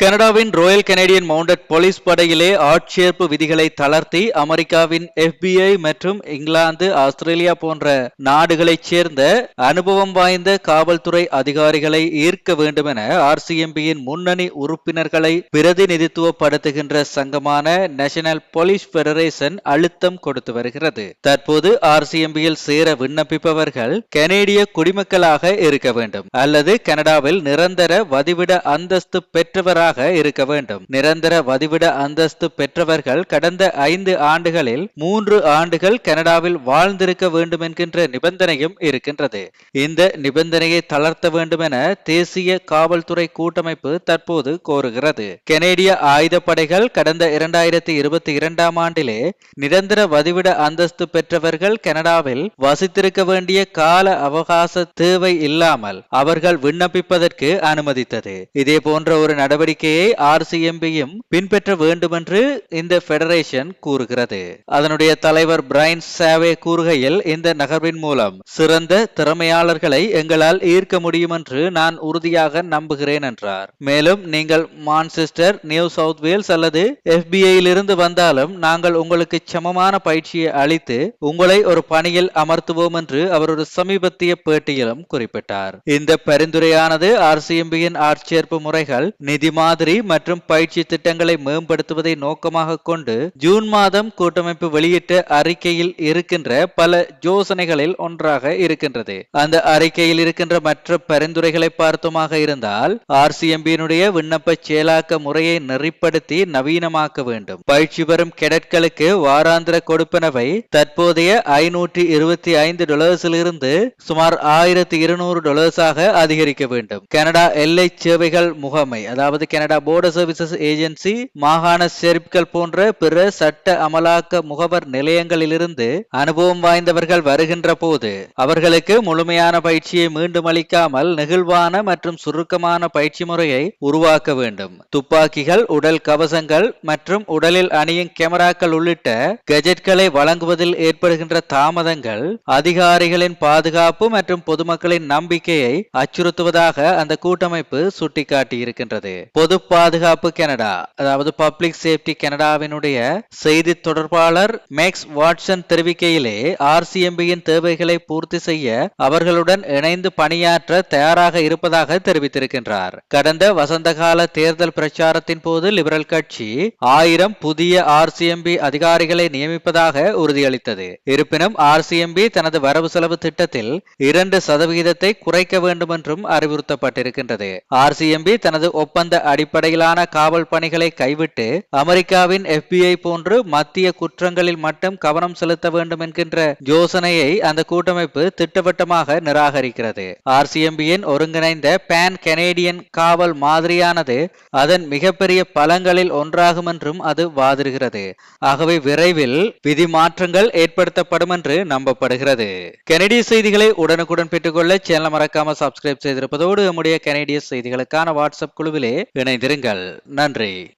கனடாவின் royal Canadian mounted police படையிலே ஆட்சேர்ப்பு விதிகளை தளர்த்தி அமெரிக்காவின் எஃபிஐ மற்றும் இங்கிலாந்து ஆஸ்திரேலியா போன்ற நாடுகளைச் சேர்ந்த அனுபவம் வாய்ந்த காவல்துறை அதிகாரிகளை ஈர்க்க வேண்டும் என ஆர்சிஎம்பியின் முன்னணி உறுப்பினர்களை பிரதிநிதித்துவப்படுத்துகின்ற சங்கமான நேஷனல் போலீஸ் பெடரேஷன் அழுத்தம் கொடுத்து வருகிறது. தற்போது ஆர்சிஎம்பியில் சேர விண்ணப்பிப்பவர்கள் கனேடிய குடிமக்களாக இருக்க வேண்டும். அல்லது கனடாவில் நிரந்தர வதிவிட அந்தஸ்து பெற்றவராக இருக்க வேண்டும். நிரந்தர வதிவிட அந்தஸ்து பெற்றவர்கள் கடந்த ஐந்து ஆண்டுகளில் மூன்று ஆண்டுகள் கனடாவில் வாழ்ந்திருக்க வேண்டும் என்கின்ற நிபந்தனையும் இருக்கின்றது. இந்த நிபந்தனையை தளர்த்த வேண்டும் என தேசிய காவல்துறை கூட்டமைப்பு தற்போது கோருகிறது. கனேடிய ஆயுதப்படைகள் கடந்த இரண்டாயிரத்தி இருபத்தி இரண்டாம் ஆண்டிலே நிரந்தர வதிவிட அந்தஸ்து பெற்றவர்கள் கனடாவில் வசித்திருக்க வேண்டிய கால அவகாச தேவை இல்லாமல் அவர்கள் விண்ணப்பிப்பதற்கு அனுமதித்தது. இதே போன்ற ஒரு நடவடிக்கை நடவடிக்கையை ஆர்சிஎம்பியும் பின்பற்ற வேண்டுமென்று இந்த பெடரேஷன் கூறுகிறது. அதனுடைய தலைவர் பிரைன் சாவே கூறுகையில் இந்த நகர்வின் மூலம் சிறந்த திறமையாளர்களை எங்களால் ஈர்க்க முடியும் என்று நான் உறுதியாக நம்புகிறேன் என்றார். மேலும் நீங்கள் மான்செஸ்டர் நியூ சவுத் வேல்ஸ் அல்லது FBI இலிருந்து வந்தாலும் நாங்கள் உங்களுக்கு சமமான பயிற்சியை அளித்து உங்களை ஒரு பணியில் அமர்த்துவோம் என்று அவர் ஒரு சமீபத்திய பேட்டியிலும் குறிப்பிட்டார். இந்த பரிந்துரையானது ஆர்சிஎம்பியின் ஆட்சேர்ப்பு முறைகள் நிதிமா மாதிரி மற்றும் பயிற்சி திட்டங்களை மேம்படுத்துவதை நோக்கமாக கொண்டு ஜூன் மாதம் கூட்டமைப்பு வெளியிட்ட அறிக்கையில் இருக்கின்ற பல யோசனைகளில் ஒன்றாக இருக்கின்றது. அந்த அறிக்கையில் இருக்கின்ற மற்ற பரிந்துரைகளை பார்த்தோமாக இருந்தால் ஆர்சிஎம்பியினுடைய விண்ணப்ப செயலாக்க முறையை நெறிப்படுத்தி நவீனமாக்க வேண்டும். பயிற்சி பெறும் கெடட்களுக்கு வாராந்திர கொடுப்பனவை தற்போதைய ஐநூற்றி இருபத்தி ஐந்து டாலர்ஸிலிருந்து சுமார் ஆயிரத்தி இருநூறு டொலர்ஸாக அதிகரிக்க வேண்டும். கனடா எல்லை சேவைகள் முகமை அதாவது கனடா போர்டர் சர்வீசஸ் ஏஜென்சி மாகாண ஷெரிப்கள் போன்ற பிற சட்ட அமலாக்க முகவர் நிலையங்களிலிருந்து அனுபவம் வாய்ந்தவர்கள் வருகின்ற போது அவர்களுக்கு முழுமையான பயிற்சியை மீண்டும் அளிக்காமல் நெகிழ்வான மற்றும் சுருக்கமான பயிற்சி முறையை உருவாக்க வேண்டும். துப்பாக்கிகள் உடல் கவசங்கள் மற்றும் உடலில் அணியும் கேமராக்கள் உள்ளிட்ட கெஜெட்களை வழங்குவதில் ஏற்படுகின்ற தாமதங்கள் அதிகாரிகளின் பாதுகாப்பு மற்றும் பொதுமக்களின் நம்பிக்கையை அச்சுறுத்துவதாக அந்த கூட்டமைப்பு சுட்டிக்காட்டியிருக்கின்றது. பொது பாதுகாப்பு கனடா அதாவது பப்ளிக் சேஃப்டி கனடாவினுடைய செய்தி தொடர்பாளர் மேக்ஸ் வாட்சன் தெரிவிக்கையிலே ஆர்சிஎம்பியின் தேவைகளை பூர்த்தி செய்ய அவர்களுடன் இணைந்து பணியாற்ற தயாராக இருப்பதாக தெரிவித்திருக்கின்றார். கடந்த வசந்தகால தேர்தல் பிரச்சாரத்தின் போது லிபரல் கட்சி ஆயிரம் புதிய ஆர்சிஎம்பி அதிகாரிகளை நியமிப்பதாக உறுதியளித்தது. இருப்பினும் ஆர்சிஎம்பி தனது வரவு செலவு திட்டத்தில் இரண்டு சதவிகிதத்தை குறைக்க வேண்டும் என்றும் அறிவுறுத்தப்பட்டிருக்கின்றது. ஆர்சிஎம்பி தனது ஒப்பந்த அடிப்படையிலான காவல் பணிகளை கைவிட்டு அமெரிக்காவின் எஃபிஐ போன்று மத்திய குற்றங்களில் மட்டும் கவனம் செலுத்த வேண்டும் என்கின்ற யோசனையை அந்த கூட்டமைப்பு திட்டவட்டமாக நிராகரிக்கிறது. ஆர்சிஎம்பியின் ஒருங்கிணைந்த பேன் கெனேடியன் காவல் மாதிரியானது அதன் மிகப்பெரிய பலங்களில் ஒன்றாகும் என்றும் அது வாதிடுகிறது. ஆகவே விரைவில் விதி மாற்றங்கள் ஏற்படுத்தப்படும் என்று நம்பப்படுகிறது. கெனடிய செய்திகளை உடனுக்குடன் பெற்றுக்கொள்ள சேனல் மறக்காம சப்ஸ்கிரைப் செய்திருப்பதோடு நம்முடைய கெனடிய செய்திகளுக்கான வாட்ஸ்அப் குழுவிலே இணைந்திருங்கள். நன்றி.